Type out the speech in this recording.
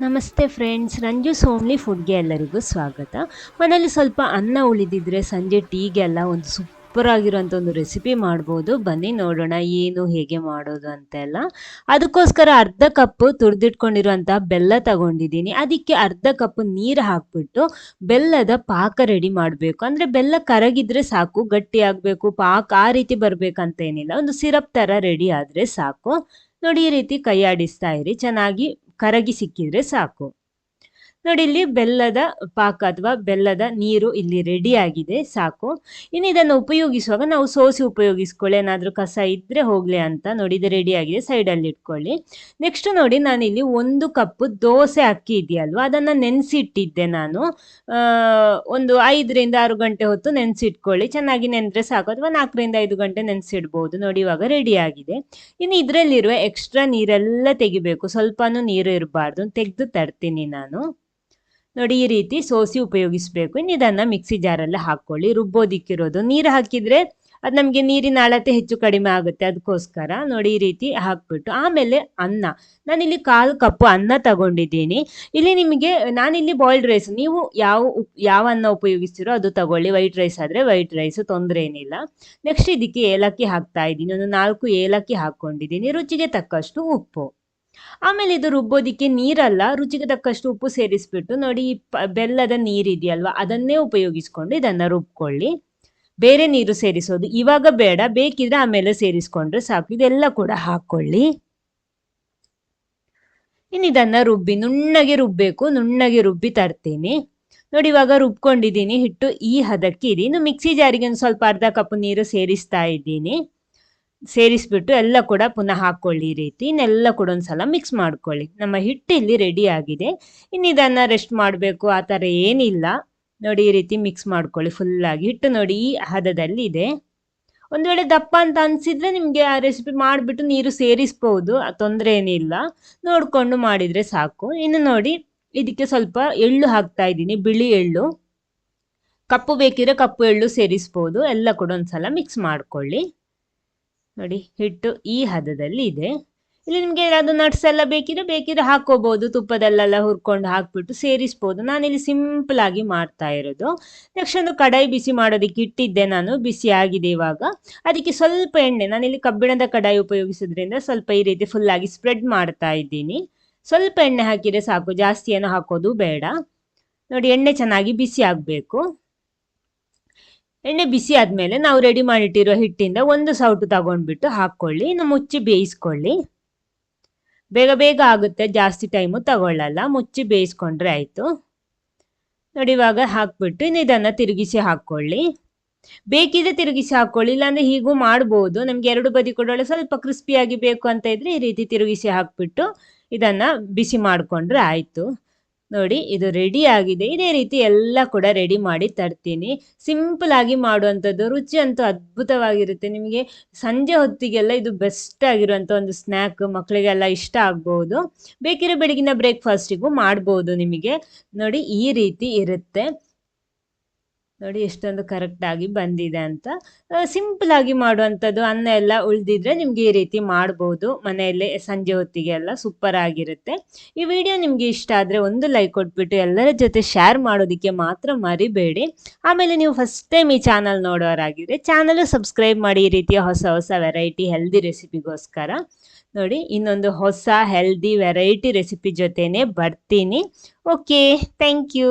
ನಮಸ್ತೆ ಫ್ರೆಂಡ್ಸ್ ರಂಜು ಸೋಮ್ಲಿ ಫುಡ್ಗೆ ಎಲ್ಲರಿಗೂ ಸ್ವಾಗತ. ಮನೇಲಿ ಸ್ವಲ್ಪ ಅನ್ನ ಉಳಿದಿದ್ರೆ ಸಂಜೆ ಟೀಗೆಲ್ಲ ಒಂದು ಸೂಪರ್ ಆಗಿರೋಂಥ ಒಂದು ರೆಸಿಪಿ ಮಾಡ್ಬೋದು. ಬನ್ನಿ ನೋಡೋಣ ಏನು ಹೇಗೆ ಮಾಡೋದು ಅಂತೆಲ್ಲ. ಅದಕ್ಕೋಸ್ಕರ ಅರ್ಧ ಕಪ್ಪು ತುರಿದಿಟ್ಕೊಂಡಿರುವಂಥ ಬೆಲ್ಲ ತಗೊಂಡಿದ್ದೀನಿ. ಅದಕ್ಕೆ ಅರ್ಧ ಕಪ್ ನೀರು ಹಾಕ್ಬಿಟ್ಟು ಬೆಲ್ಲದ ಪಾಕ ರೆಡಿ ಮಾಡಬೇಕು. ಅಂದರೆ ಬೆಲ್ಲ ಕರಗಿದ್ರೆ ಸಾಕು, ಗಟ್ಟಿ ಆಗಬೇಕು, ಪಾಕ ಆ ರೀತಿ ಬರಬೇಕಂತ ಏನಿಲ್ಲ ಒಂದು ಸಿರಪ್ ಥರ ರೆಡಿ ಆದರೆ ಸಾಕು. ನೋಡಿ ಈ ರೀತಿ ಕೈಯಾಡಿಸ್ತಾ ಇರಿ. ಚೆನ್ನಾಗಿ ಕರಗಿ ಸಿಕ್ಕಿದ್ರೆ ಸಾಕು. ನೋಡಿ ಇಲ್ಲಿ ಬೆಲ್ಲದ ಪಾಕ ಅಥವಾ ಬೆಲ್ಲದ ನೀರು ಇಲ್ಲಿ ರೆಡಿ ಆಗಿದೆ, ಸಾಕು. ಇನ್ನು ಇದನ್ನು ಉಪಯೋಗಿಸುವಾಗ ನಾವು ಸೋಸಿ ಉಪಯೋಗಿಸ್ಕೊಳ್ಳಿ, ಏನಾದರೂ ಕಸ ಇದ್ದರೆ ಹೋಗಲಿ ಅಂತ ನೋಡಿ ಇದು ರೆಡಿ ಆಗಿದೆ ಸೈಡಲ್ಲಿ ಇಟ್ಕೊಳ್ಳಿ. ನೆಕ್ಸ್ಟ್ ನೋಡಿ ನಾನಿಲ್ಲಿ ಒಂದು ಕಪ್ ದೋಸೆ ಅಕ್ಕಿ ಇದೆಯಲ್ವ, ಅದನ್ನು ನೆನೆಸಿಟ್ಟಿದ್ದೆ ನಾನು. ಒಂದು ಐದರಿಂದ ಆರು ಗಂಟೆ ಹೊತ್ತು ನೆನೆಸಿಟ್ಕೊಳ್ಳಿ, ಚೆನ್ನಾಗಿ ನೆನೆದ್ರೆ ಸಾಕು, ಅಥವಾ ನಾಲ್ಕರಿಂದ ಐದು ಗಂಟೆ ನೆನೆಸಿಡ್ಬೋದು. ನೋಡಿ ಇವಾಗ ರೆಡಿ ಆಗಿದೆ. ಇನ್ನು ಇದರಲ್ಲಿರುವ ಎಕ್ಸ್ಟ್ರಾ ನೀರೆಲ್ಲ ತೆಗಿಬೇಕು, ಸ್ವಲ್ಪನೂ ನೀರು ಇರಬಾರ್ದು, ತೆಗೆದು ತರ್ತೀನಿ ನಾನು. ನೋಡಿ, ಈ ರೀತಿ ಸೋಸಿ ಉಪಯೋಗಿಸ್ಬೇಕು. ಇನ್ನು ಇದನ್ನು ಮಿಕ್ಸಿ ಜಾರಲ್ಲಿ ಹಾಕ್ಕೊಳ್ಳಿ. ರುಬ್ಬೋದಿಕ್ಕಿರೋದು. ನೀರು ಹಾಕಿದರೆ ಅದು ನಮಗೆ ನೀರಿನ ಅಳತೆ ಹೆಚ್ಚು ಕಡಿಮೆ ಆಗುತ್ತೆ. ಅದಕ್ಕೋಸ್ಕರ ನೋಡಿ, ಈ ರೀತಿ ಹಾಕ್ಬಿಟ್ಟು. ಆಮೇಲೆ ಅನ್ನ. ನಾನಿಲ್ಲಿ ಕಾಲು ಕಪ್ಪು ಅನ್ನ ತಗೊಂಡಿದ್ದೀನಿ. ಇಲ್ಲಿ ನಿಮಗೆ, ನಾನಿಲ್ಲಿ ಬಾಯ್ಲ್ಡ್ ರೈಸ್ ನೀವು ಯಾವ ಯಾವ ಅನ್ನ ಉಪಯೋಗಿಸ್ತೀರೋ ಅದು ತಗೊಳ್ಳಿ. ವೈಟ್ ರೈಸ್ ಆದರೆ ವೈಟ್ ರೈಸ್ ತೊಂದರೆ ಏನಿಲ್ಲ. ನೆಕ್ಸ್ಟ್ ಇದಕ್ಕೆ ಏಲಕ್ಕಿ ಹಾಕ್ತಾ ಇದ್ದೀನಿ. ಒಂದು ನಾಲ್ಕು ಏಲಕ್ಕಿ ಹಾಕ್ಕೊಂಡಿದ್ದೀನಿ. ರುಚಿಗೆ ತಕ್ಕಷ್ಟು ಉಪ್ಪು. ಆಮೇಲೆ ಇದು ರುಬ್ಬೋದಿಕ್ಕೆ ನೀರಲ್ಲ, ರುಚಿಗೆ ತಕ್ಕಷ್ಟು ಉಪ್ಪು ಸೇರಿಸ್ಬಿಟ್ಟು ನೋಡಿ ಈ ಬೆಲ್ಲದ ನೀರಿದೆಯಲ್ವ, ಅದನ್ನೇ ಉಪಯೋಗಿಸ್ಕೊಂಡು ಇದನ್ನ ರುಬ್ಕೊಳ್ಳಿ. ಬೇರೆ ನೀರು ಸೇರಿಸೋದು, ಇವಾಗ ಬೇಡ, ಬೇಕಿದ್ರೆ ಆಮೇಲೆ ಸೇರಿಸ್ಕೊಂಡ್ರೆ ಸಾಕು, ಇದೆಲ್ಲ ಕೂಡ ಹಾಕ್ಕೊಳ್ಳಿ. ಇನ್ನು ಇದನ್ನ ರುಬ್ಬಿ, ನುಣ್ಣಗೆ ರುಬ್ಬಬೇಕು ನುಣ್ಣಗೆ ರುಬ್ಬಿ ತರ್ತೀನಿ. ನೋಡಿ, ಇವಾಗ ರುಬ್ಕೊಂಡಿದ್ದೀನಿ, ಹಿಟ್ಟು ಈ ಹದಕ್ಕೆ ಇದೆ ಇನ್ನು ಮಿಕ್ಸಿ ಜಾರಿಗೆ ಒಂದು ಸ್ವಲ್ಪ ಅರ್ಧ ಕಪ್ ನೀರು ಸೇರಿಸ್ತಾ ಇದ್ದೀನಿ. ಸೇರಿಸ್ಬಿಟ್ಟು ಎಲ್ಲ ಕೂಡ ಪುನಃ ಹಾಕ್ಕೊಳ್ಳಿ ಈ ರೀತಿ. ಇನ್ನೆಲ್ಲ ಕೂಡ ಒಂದ್ಸಲ ಮಿಕ್ಸ್ ಮಾಡ್ಕೊಳ್ಳಿ. ನಮ್ಮ ಹಿಟ್ಟು ಇಲ್ಲಿ ರೆಡಿ ಆಗಿದೆ. ಇನ್ನು ಇದನ್ನು ರೆಸ್ಟ್ ಮಾಡಬೇಕು. ಆ ಥರ ಏನಿಲ್ಲ. ನೋಡಿ ಈ ರೀತಿ ಮಿಕ್ಸ್ ಮಾಡ್ಕೊಳ್ಳಿ. ಫುಲ್ಲಾಗಿ ಹಿಟ್ಟು ನೋಡಿ ಈ ಹದದಲ್ಲಿ ಇದೆ. ಒಂದು ವೇಳೆ ದಪ್ಪ ಅಂತ ಅನಿಸಿದ್ರೆ ನಿಮಗೆ ಆ ರೆಸಿಪಿ ಮಾಡಿಬಿಟ್ಟು ನೀರು ಸೇರಿಸ್ಬೋದು. ತೊಂದರೆ ಏನಿಲ್ಲ. ನೋಡಿಕೊಂಡು ಮಾಡಿದರೆ ಸಾಕು. ಇನ್ನು ನೋಡಿ, ಇದಕ್ಕೆ ಸ್ವಲ್ಪ ಎಳ್ಳು ಹಾಕ್ತಾ ಇದ್ದೀನಿ. ಬಿಳಿ ಎಳ್ಳು. ಕಪ್ಪು ಬೇಕಿದ್ರೆ ಕಪ್ಪು ಎಳ್ಳು ಸೇರಿಸ್ಬೋದು. ಎಲ್ಲ ಕೂಡ ಒಂದ್ಸಲ ಮಿಕ್ಸ್ ಮಾಡ್ಕೊಳ್ಳಿ. ನೋಡಿ, ಹಿಟ್ಟು ಈ ಹದದಲ್ಲಿ ಇದೆ. ಇಲ್ಲಿ ನಿಮಗೆ ಅದು ನಟ್ಸ್ ಎಲ್ಲ ಬೇಕಿದ್ರೆ ಬೇಕಿದ್ರೆ ಹಾಕೋಬಹುದು ತುಪ್ಪದಲ್ಲೆಲ್ಲ ಹುರ್ಕೊಂಡು ಹಾಕ್ಬಿಟ್ಟು ಸೇರಿಸ್ಬೋದು. ನಾನಿಲ್ಲಿ ಸಿಂಪಲ್ ಆಗಿ ಮಾಡ್ತಾ ಇರೋದು. ನೆಕ್ಸ್ಟ್ ಒಂದು ಕಡಾಯಿ ಬಿಸಿ ಮಾಡೋದಕ್ಕೆ ಇಟ್ಟಿದ್ದೆ ನಾನು. ಬಿಸಿ ಆಗಿದೆ ಇವಾಗ. ಅದಕ್ಕೆ ಸ್ವಲ್ಪ ಎಣ್ಣೆ, ನಾನಿಲ್ಲಿ ಕಬ್ಬಿಣದ ಕಡಾಯಿ ಉಪಯೋಗಿಸೋದ್ರಿಂದ ಸ್ವಲ್ಪ ಈ ರೀತಿ ಫುಲ್ ಆಗಿ ಸ್ಪ್ರೆಡ್ ಮಾಡ್ತಾ ಇದ್ದೀನಿ. ಸ್ವಲ್ಪ ಎಣ್ಣೆ ಹಾಕಿದ್ರೆ ಸಾಕು. ಜಾಸ್ತಿ ಏನು ಹಾಕೋದು ಬೇಡ. ನೋಡಿ, ಎಣ್ಣೆ ಚೆನ್ನಾಗಿ ಬಿಸಿ ಆಗಬೇಕು. ಎಣ್ಣೆ ಬಿಸಿ ಆದಮೇಲೆ ನಾವು ರೆಡಿ ಮಾಡಿಟ್ಟಿರೋ ಹಿಟ್ಟಿಂದ ಒಂದು ಸೌಟು ತಗೊಂಡ್ಬಿಟ್ಟು ಹಾಕ್ಕೊಳ್ಳಿ. ಇನ್ನು ಮುಚ್ಚಿ ಬೇಯಿಸ್ಕೊಳ್ಳಿ. ಬೇಗ ಬೇಗ ಆಗುತ್ತೆ. ಜಾಸ್ತಿ ಟೈಮು ತಗೊಳ್ಳಲ್ಲ. ಮುಚ್ಚಿ ಬೇಯಿಸ್ಕೊಂಡ್ರೆ ಆಯಿತು. ನೋಡಿ, ಇವಾಗ ಹಾಕ್ಬಿಟ್ಟು ಇನ್ನು ಇದನ್ನು ತಿರುಗಿಸಿ ಹಾಕ್ಕೊಳ್ಳಿ. ಬೇಕಿದ್ರೆ ತಿರುಗಿಸಿ ಹಾಕ್ಕೊಳ್ಳಿ. ಇಲ್ಲಾಂದರೆ ಹೀಗೂ ಮಾಡ್ಬೋದು. ನಮಗೆ ಎರಡು ಬದಿ ಕೊಡೋಳೆ ಸ್ವಲ್ಪ ಕ್ರಿಸ್ಪಿಯಾಗಿ ಬೇಕು ಅಂತ ಇದ್ರೆ ಈ ರೀತಿ ತಿರುಗಿಸಿ ಹಾಕ್ಬಿಟ್ಟು ಇದನ್ನು ಬಿಸಿ ಮಾಡಿಕೊಂಡ್ರೆ ಆಯಿತು. ನೋಡಿ, ಇದು ರೆಡಿ ಆಗಿದೆ. ಇದೇ ರೀತಿ ಎಲ್ಲ ಕೂಡ ರೆಡಿ ಮಾಡಿ ತರ್ತೀನಿ. ಸಿಂಪಲ್ ಆಗಿ ಮಾಡುವಂಥದ್ದು, ರುಚಿ ಅಂತೂ ಅದ್ಭುತವಾಗಿರುತ್ತೆ. ನಿಮಗೆ ಸಂಜೆ ಹೊತ್ತಿಗೆಲ್ಲ ಇದು ಬೆಸ್ಟ್ ಆಗಿರುವಂಥ ಒಂದು ಸ್ನ್ಯಾಕ್ ಮಕ್ಕಳಿಗೆಲ್ಲ ಇಷ್ಟ ಆಗ್ಬೋದು. ಬೇಕಿರೋ ಬೆಳಗಿನ ಬ್ರೇಕ್ಫಾಸ್ಟಿಗೂ ಮಾಡ್ಬೋದು ನಿಮಗೆ. ನೋಡಿ, ಈ ರೀತಿ ಇರುತ್ತೆ. ನೋಡಿ ಎಷ್ಟೊಂದು ಕರೆಕ್ಟಾಗಿ ಬಂದಿದೆ ಅಂತ. ಸಿಂಪಲ್ ಆಗಿ ಮಾಡುವಂಥದ್ದು ಅನ್ನ ಎಲ್ಲ ಉಳಿದಿದ್ರೆ ನಿಮಗೆ ಈ ರೀತಿ ಮಾಡ್ಬೋದು. ಮನೆಯಲ್ಲೇ ಸಂಜೆ ಹೊತ್ತಿಗೆ ಎಲ್ಲ ಸೂಪರ್ ಆಗಿರುತ್ತೆ. ಈ ವಿಡಿಯೋ ನಿಮಗೆ ಇಷ್ಟ ಆದರೆ ಒಂದು ಲೈಕ್ ಕೊಟ್ಬಿಟ್ಟು ಎಲ್ಲರ ಜೊತೆ ಶೇರ್ ಮಾಡೋದಕ್ಕೆ ಮಾತ್ರ ಮರಿಬೇಡಿ. ಆಮೇಲೆ ನೀವು ಫಸ್ಟ್ ಟೈಮ್ ಈ ಚಾನಲ್ ನೋಡೋರಾಗಿದ್ರೆ ಚಾನಲ್ ಸಬ್ಸ್ಕ್ರೈಬ್ ಮಾಡಿ, ಈ ರೀತಿಯ ಹೊಸ ಹೊಸ ವೆರೈಟಿ ಹೆಲ್ದಿ ರೆಸಿಪಿಗೋಸ್ಕರ ನೋಡಿ, ಇನ್ನೊಂದು ಹೊಸ ಹೆಲ್ದಿ ವೆರೈಟಿ ರೆಸಿಪಿ ಜೊತೆನೇ ಬರ್ತೀನಿ. Okay thank you